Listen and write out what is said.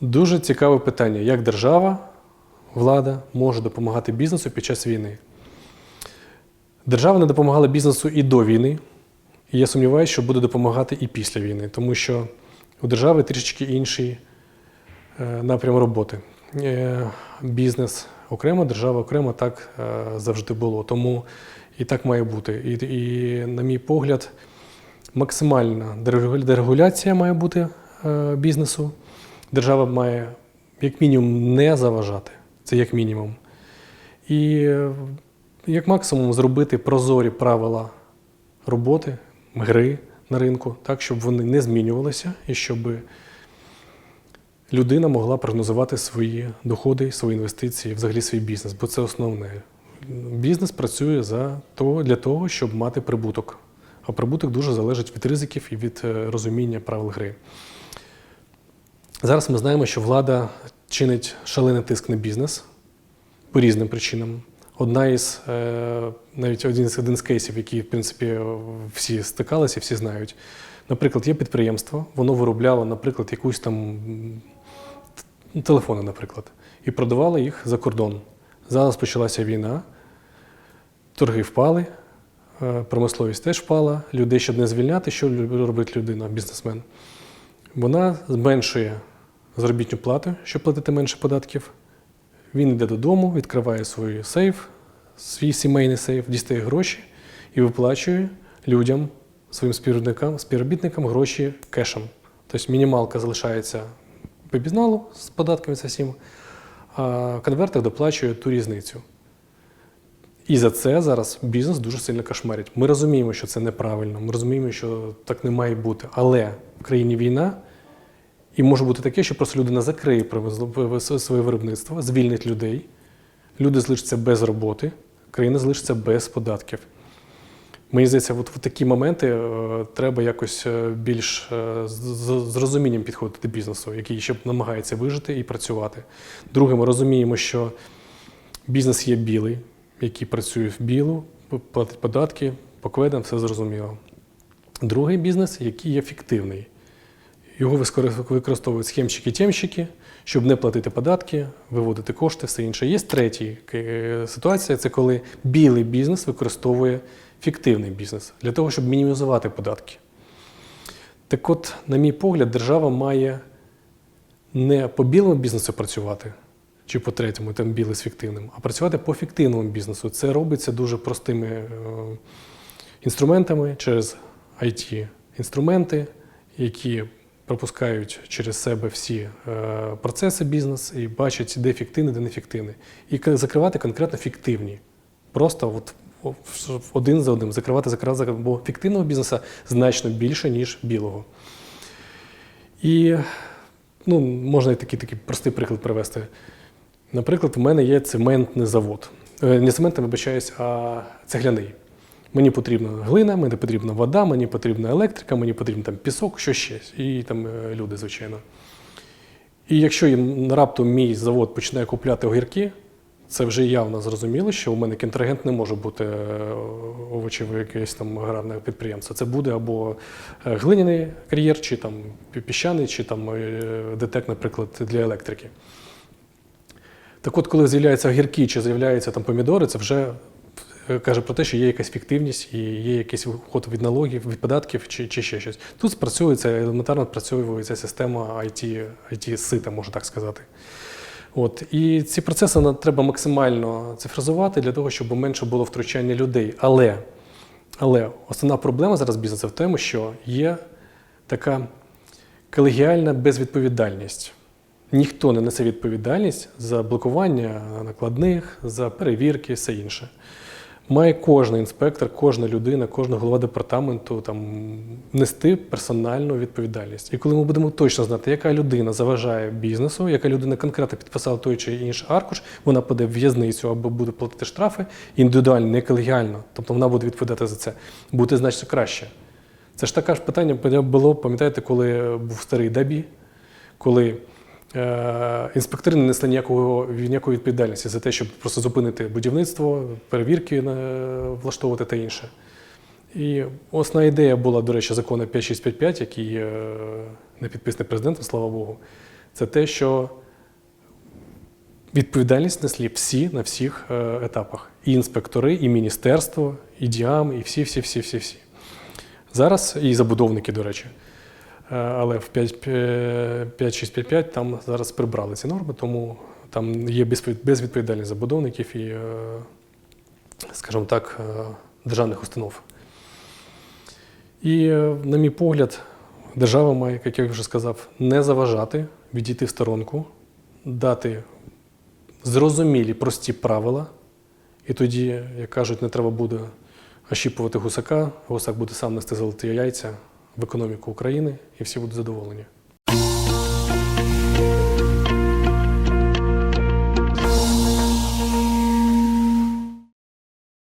Дуже цікаве питання, як держава, влада може допомагати бізнесу під час війни. Держава не допомагала бізнесу і до війни, і я сумніваюся, що буде допомагати і після війни, тому що у держави трішечки інший е, напрям роботи. Е, Бізнес окремо, держава окремо так е, завжди було. Тому і так має бути. І, і на мій погляд, максимальна дерегуляція має бути бізнесу. Держава має як мінімум не заважати. Це як мінімум. І е, як максимум зробити прозорі правила роботи, гри на ринку, так, щоб вони не змінювалися і щоб людина могла прогнозувати свої доходи, свої інвестиції, взагалі свій бізнес, бо це основне. Бізнес працює за то, для того, щоб мати прибуток. А прибуток дуже залежить від ризиків і від е, розуміння правил гри. Зараз ми знаємо, що влада чинить шалений тиск на бізнес по різним причинам. Одна із е, навіть один з один з кейсів, які в принципі всі стикалися, всі знають. Наприклад, є підприємство, воно виробляло, наприклад, якусь там телефони, наприклад, і продавало їх за кордон. Зараз почалася війна, торги впали, е, промисловість теж впала. Людей, щоб не звільняти, що робить людина, бізнесмен? Вона зменшує заробітну плату, щоб платити менше податків. Він йде додому, відкриває свій сейф, свій сімейний сейф, дістає гроші і виплачує людям, своїм співробітникам гроші кешем. Тобто мінімалка залишається по бізналу з податками це всім, а конвертер доплачує ту різницю. І за це зараз бізнес дуже сильно кошмарить. Ми розуміємо, що це неправильно, ми розуміємо, що так не має бути. Але в країні війна, і може бути таке, що просто людина закриє своє виробництво, звільнить людей, люди залишаться без роботи, країна залишиться без податків. Мені здається, от в такі моменти е, треба якось е, більш е, з, розумінням підходити до бізнесу, який ще намагається вижити і працювати. Друге, ми розуміємо, що бізнес є білий, який працює в білу, платить податки, по кведам, все зрозуміло. Другий бізнес, який є фіктивний. Його використовують схемщики-тємщики, щоб не платити податки, виводити кошти, все інше. Є третя ситуація це коли білий бізнес використовує фіктивний бізнес для того, щоб мінімізувати податки. Так от, на мій погляд, держава має не по білому бізнесу працювати, чи по третьому, там білий з фіктивним, а працювати по фіктивному бізнесу. Це робиться дуже простими е, інструментами через IT-інструменти, які пропускають через себе всі е, процеси бізнес і бачать, де фіктивний, де неефективний. І закривати конкретно фіктивні. Просто от один за одним закривати, закривати, закривати. бо фіктивного бізнесу значно більше, ніж білого. І ну, можна і такий, такий простий приклад привести. Наприклад, в мене є цементний завод. Е, Не цементний, вибачаюсь, а цегляний. Мені потрібна глина, мені потрібна вода, мені потрібна електрика, мені потрібен там пісок, що ще, і там е, люди, звичайно. І якщо їм раптом мій завод починає купляти огірки, це вже явно зрозуміло, що у мене контрагент не може бути е, овочеве якесь там аграрне підприємство. Це буде або е, глиняний кар'єр, чи там піщаний, чи там е, наприклад, для електрики. Так от, коли з'являються огірки чи з'являються там помідори, це вже каже про те, що є якась фіктивність і є якийсь виход від налогів, від податків чи, чи ще щось. Тут спрацьовується елементарно спрацьовується система IT, IT сита, можна так сказати. От. І ці процеси треба максимально цифризувати для того, щоб менше було втручання людей. Але, але основна проблема зараз бізнесу в тому, що є така колегіальна безвідповідальність. Ніхто не несе відповідальність за блокування накладних, за перевірки, все інше. Має кожен інспектор, кожна людина, кожна голова департаменту там, нести персональну відповідальність. І коли ми будемо точно знати, яка людина заважає бізнесу, яка людина конкретно підписала той чи інший аркуш, вона піде в в'язницю або буде платити штрафи індивідуально, не колегіально. Тобто вона буде відповідати за це. Буде значно краще. Це ж таке ж питання було, пам'ятаєте, коли був старий Дабі, коли інспектори не несли ніякого, ніякої відповідальності за те, щоб просто зупинити будівництво, перевірки е, влаштовувати та інше. І основна ідея була, до речі, закону 5655, який е, не підписаний президентом, слава Богу. це те, що відповідальність несли всі на всіх е, етапах. І інспектори, і міністерство, і діам, і всі, всі, всі, всі, всі. Зараз і забудовники, до речі. Е, Але в 5 е, 5655 там зараз прибрали ці норми, тому там є безвідповідальність забудовників і, е, скажімо так, е, державних установ. І, на мій погляд, держава має, як я вже сказав, не заважати, відійти в сторонку, дати зрозумілі, прості правила. І тоді, як кажуть, не треба буде ощіпувати гусака, гусак буде сам нести золоті яйця в економіку України, і всі будуть задоволені.